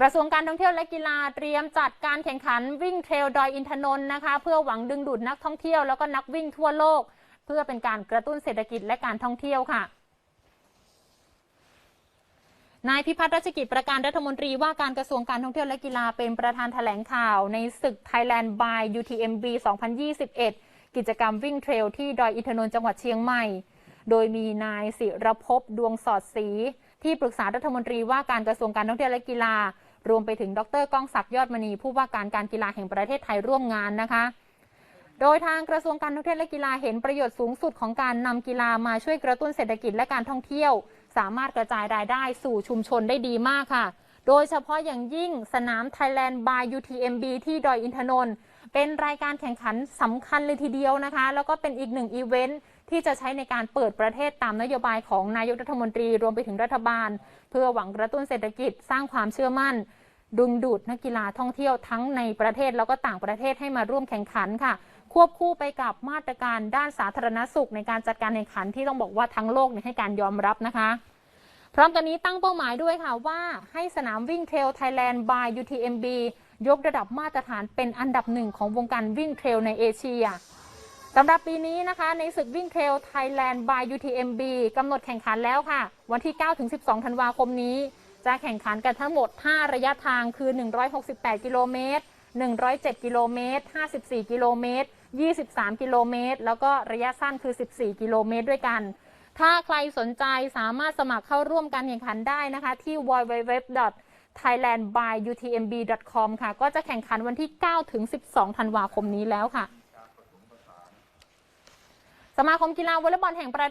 กระทรวงการท่องเที่ยวและกีฬาเตรียมจัดการแข่งขันวิ่งเทรลดอยอินทนนท์นะคะ เพื่อหวังดึงดูดนักท่องเที่ยวแล้วก็นักวิ่งทั่วโลก เพื่อเป็นการกระตุ้นเศรษฐกิจและการท่องเที่ยวค่ะนายพิพัฒน์รัชกิจประการรัฐมนตรีว่าการกระทรวงการท่องเที่ยวและกีฬาเป็นประธานแถลงข่าวในศึก Thailand by UTMB 2021 กิจกรรมวิ่งเทรลที่ดอยอินทนนท์จังหวัดเชียงใหม่ โดยมีนายศิรภพดวงสอดศรีที่ปรึกษารัฐมนตรีว่าการกระทรวงการท่องเที่ยวและกีฬา รวมไปถึงดรก้องศักดิ์ยอดมณีผู้ว่าการการกีฬาแห่งประเทศไทยร่วมงานนะคะ โดยทางกระทรวงการท่องเที่ยวและกีฬาเห็นประโยชน์สูงสุดของการนำกีฬามาช่วยกระตุ้นเศรษฐกิจและการท่องเที่ยว สามารถกระจายรายได้สู่ชุมชนได้ดีมากค่ะ โดยเฉพาะอย่างยิ่งสนาม Thailand by UTMB ที่ดอยอินทนนท์เป็นรายการแข่งขันสำคัญเลยทีเดียวนะคะ แล้วก็เป็นอีกหนึ่งอีเวนท์ ที่จะใช้ในการเปิดประเทศตามนโยบายของนายกรัฐมนตรีรวมไปถึงรัฐบาล เพื่อหวังกระตุ้นเศรษฐกิจสร้างความเชื่อมั่น ดึงดูดนักกีฬาท่องเที่ยวทั้งในประเทศแล้วก็ต่างประเทศให้มาร่วมแข่งขันค่ะ ควบคู่ไปกับมาตรการด้านสาธารณสุขในการจัดการแข่งขันที่ต้องบอกว่าทั้งโลกให้การยอมรับนะคะพร้อมกันนี้ตั้งเป้าหมายด้วยค่ะว่าให้สนามวิ่งเทรลไทยแลนด์ by UTMB ยกระดับมาตรฐานเป็นอันดับหนึ่งของวงการวิ่งเทรลในเอเชีย สำหรับปีนี้นะคะ ในศึกวิ่งเทรลไทยแลนด์ by UTMB กำหนดแข่งขันแล้วค่ะ วันที่ 9-12 ธันวาคมนี้ จะแข่งขันกันทั้งหมด 5 ระยะทางคือ 168 กิโลเมตร 107 กิโลเมตร 54 กิโลเมตร 23 กิโลเมตร แล้วก็ระยะสั้นคือ 14 กิโลเมตรด้วยกัน ถ้าใครสนใจสามารถสมัครเข้าร่วมการแข่งขันได้นะคะ ที่ www.thailandbyutmb.com ค่ะ ก็จะแข่งขันวันที่ 9 ถึง 12 ธันวาคมนี้แล้วค่ะ มาคมกีฬาวอลเลย์บอลแห่งประเทศ